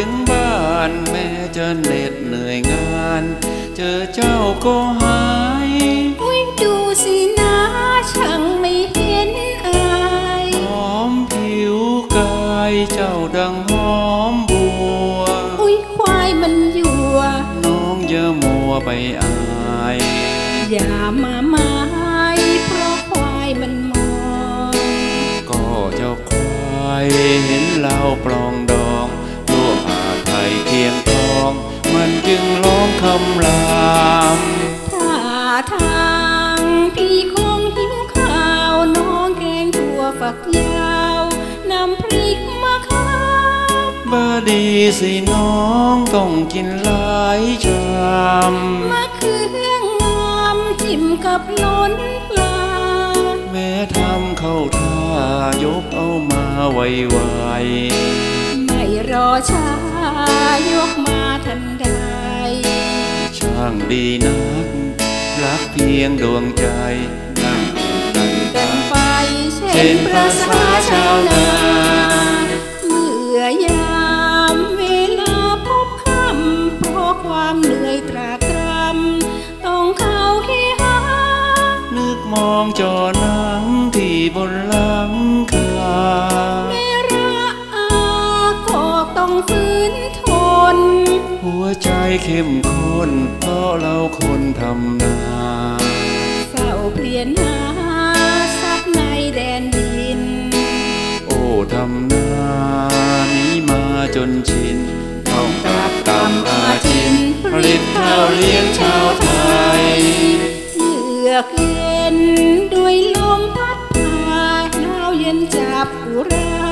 ถึงบ้านแม่จะเหน็ดเหนื่อยงาน เจอเจ้าก็หายอุ้ยดูสินะช่างไม่เห็นอายหอมผิวกายเจ้าดังหอมบัว อุ้ยควายมันยั่วน้องอย่ามัวไปอาย อย่ามาไม้เยาวนำพริกมาข้าวบาดีสิน้องต้องกินหลายชามมะเขืองามจิ้มกับล้นปลา แม้ทำเข้าท่ายกเอามาไวไวไม่รอช้ายกมาทันใดๆช่างดีนักรักเพียงดวงใจนั่งอยู่กันกัตาน ไปเช่เช่นปภาราษาชาชาวนาเมื่อยามเวลาพบคำเพราะความเหนื่อยตรากตรำต้องเข้าเคหานึกมองจอหนังที่บนหลังคาแม่ระอาก็ต้องฝืนทน หัวใจเข้มข้นเพราะเราคนทำนาเฝ้าเปลี่ยนหา ในแดนดิน โอ้ทำนานี้มาจนชินต้องกลับตำอาจินผลิตข้าวเลี้ยงชาวไทยเลือกเย็นด้วยลมพัดพาหนาวเย็นจับอุรา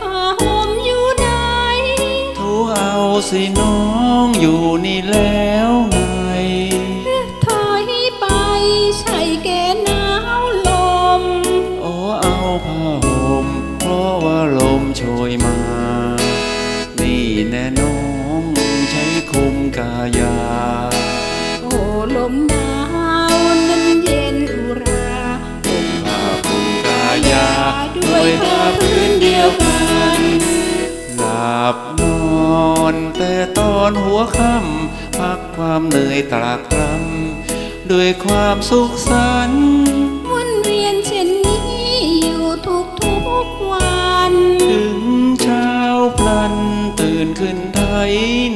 ผ้าห่มอยู่ไหนทูเอาสิน้องอยู่นี่แล้ว มหนาวนั้นเย็นอุราผ้าคลุมกายาด้วยผ้าพื้นเดียวกันหลับนอนแต่ตอนหัวค่ำพักความเหนื่อยตรากตรำด้วยความสุขสันต์วนเวียนเช่นนี้อยู่ทุกทุกวัน ถึงเช้าพลันตื่นขึ้นไถน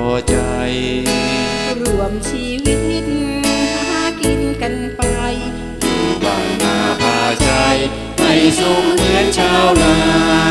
อใจ รวมชีวิตหากินกันไปอยู่บ้านนาพาใจให้สุขเหมือนชาวนา